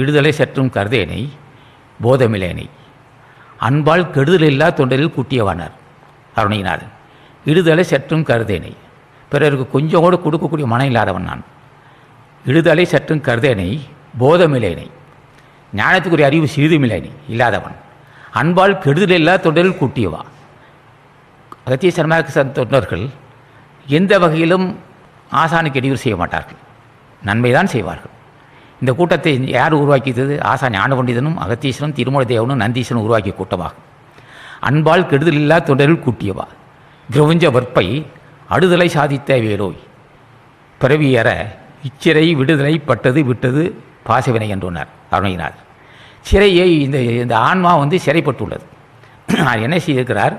இடுதலை சற்றும் கருதேனை போதமிலேனை. அன்பால் கெடுதல் இல்லா தொண்டரில் கூட்டியவானார் அருணையினாதன் இடுதலை சற்றும் கருதேனை. பிறருக்கு கொஞ்சம் கூட கொடுக்கக்கூடிய மனம் இல்லாதவன் நான். இடுதலை சற்றும் கருதேனை போதமிலேனை. ஞானத்துக்குரிய அறிவு சிறிதுமில்லேனை இல்லாதவன். அன்பால் கெடுதல் இல்லா தொண்டரில் கூட்டியவா. அகத்திய சர்மாக்கு தொண்டர்கள் எந்த வகையிலும் ஆசானுக்கு இடையூறு செய்ய மாட்டார்கள். நன்மைதான் செய்வார்கள். இந்த கூட்டத்தை யார் உருவாக்கியது? ஆசா ஞான பண்டிதனும் அகத்தீஸ்வரனும் தேவனும் நந்தீஸ்வரன் உருவாக்கிய கூட்டமாகும் அன்பால் கெடுதலில்லா தொண்டரில் கூட்டியவா? கிரவுஞ்ச வற்பை அடுதலை சாதித்த வேலோய் பிறவியற இச்சிறை விடுதலை பட்டது விட்டது பாசவினை என்றுனார் அருணையினார் சிறையை இந்த இந்த ஆன்மா வந்து சிறைப்பட்டுள்ளது. நான் என்ன செய்திருக்கிறார்?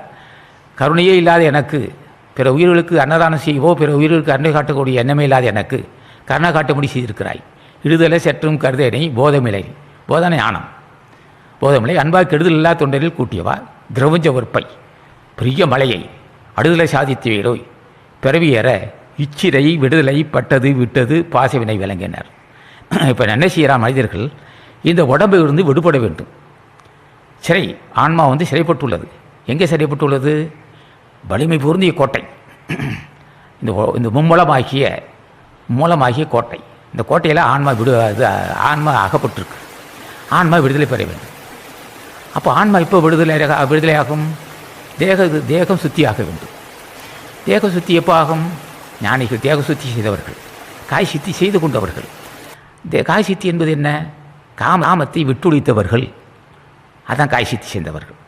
கருணையே இல்லாத எனக்கு பிற உயிர்களுக்கு அன்னதானம் செய்வோ பிற உயிர்களுக்கு அன்னை காட்டக்கூடிய எண்ணமே இல்லாத எனக்கு கருணை காட்டும்படி செய்திருக்கிறாய். இடுதலை சற்றும் கருதேனை போதமிலை போதனை ஆனம் போதமிலை அன்பாக கெடுதல் இல்லா தொண்டரில் கூட்டியவா திரவஞ்ச ஒற்பை பெரிய மலையை அடுதலை சாதித்தவேலோய் பிறவியேற இச்சிறை விடுதலை பட்டது விட்டது பாசவினை விளங்கினர். இப்போ என்ன செய்கிறான் மனிதர்கள் இந்த உடம்பை இருந்து விடுபட வேண்டும். சிறை ஆன்மா வந்து சிறைப்பட்டுள்ளது. எங்கே சிறைப்பட்டுள்ளது? வலிமை பொருந்திய கோட்டை. இந்த இந்த மும்மலமாகிய மூலமாகிய கோட்டை. இந்த கோட்டையில் ஆன்மா விடு இது ஆன்மா அகப்பட்டிருக்கு. ஆன்மா விடுதலை பெற வேண்டும். அப்போ ஆன்மா இப்போ விடுதலை விடுதலையாகும் தேக தேகம் சுத்தியாக வேண்டும். தேக சுத்தி எப்போ ஆகும்? ஞானிகள் தேக சுத்தி செய்தவர்கள். காய் சித்தி செய்து கொண்டவர்கள். தே காய் சித்தி என்பது என்ன? காம காமத்தை விட்டுழித்தவர்கள் அதான் காய் சித்தி செய்தவர்கள்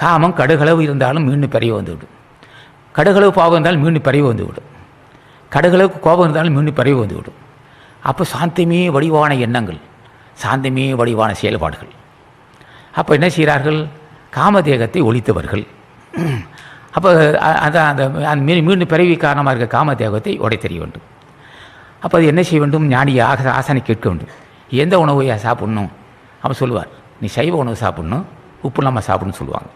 காமம் கடுகளவு இருந்தாலும் மீண்டும் பெரிய வந்துவிடும். கடுகளவு பாவம் இருந்தாலும் மீண்டும் பெரிய வந்துவிடும். கடுகளவுக்கு கோபம் இருந்தாலும் மீண்டும் பெரிய வந்துவிடும். அப்போ சாந்தமே வடிவான எண்ணங்கள் சாந்தமே வடிவான செயல்பாடுகள். அப்போ என்ன செய்கிறார்கள்? காமதேகத்தை ஒழித்தவர்கள். அப்போ அதான் அந்த அந்த மீண்டும் பிறவி காரணமாக இருக்க காமதேகத்தை உடைத்தறிய வேண்டும். அப்போ அது என்ன செய்ய வேண்டும்? ஞானி ஆக ஆசனை கேட்க வேண்டும். எந்த உணவை சாப்பிட்ணும்? அவன் சொல்லுவார் நீ சைவ உணவு சாப்பிட்ணும் உப்பு இல்லாமல் சாப்பிடணும்னு சொல்லுவாங்க.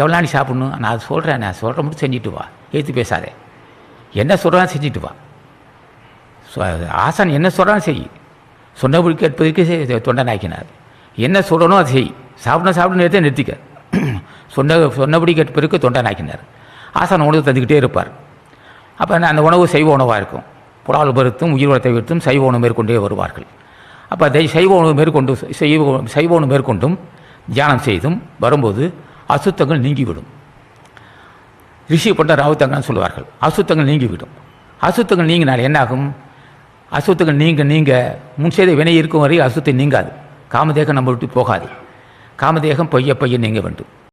எவ்வளோ நீ சாப்பிட்ணும்? நான் அதை சொல்கிறேன் நான் சொல்கிற மட்டும் செஞ்சுட்டு வா ஏற்று பேசாதே. என்ன சொல்கிறான் செஞ்சுட்டு வா. ஆசன் ஆசான் என்ன சொல்கிறான் செய். சொன்னபடி கேட்பதற்கு தொண்டனாக்கினார். என்ன சொல்லணும் அதை செய். சாப்பிடணும் சாப்பிடணும் நேரத்தை நிறுத்திக்க. சொன்ன சொன்னபடி கேட்பதற்கு தொண்டனாக்கினார். ஆசான் உணவு தந்துக்கிட்டே இருப்பார். அப்போ அந்த உணவு சைவ உணவாக இருக்கும். புலால் பருத்தும் உயிர் வளத்தை வைத்தும் சைவ உணவு மேற்கொண்டே வருவார்கள். அப்போ அதை சைவ உணவு மேற்கொண்டு சைவ சைவ உணவு மேற்கொண்டும் தியானம் செய்தும் வரும்போது அசுத்தங்கள் நீங்கிவிடும். ரிஷி பண்ண ராவுத்தங்கன்னு சொல்லுவார்கள் அசுத்தங்கள் நீங்கிவிடும். அசுத்தங்கள் நீங்கினால் என்னாகும்? அசுத்தங்கள் நீங்க நீங்க. முன் செய்த வினை இருக்கும் வரை அசுத்தம் நீங்காது. காமதேகம் நம்ம விட்டு போகாது. காமதேகம் பொய்ய பொய்ய நீங்க வேண்டும்.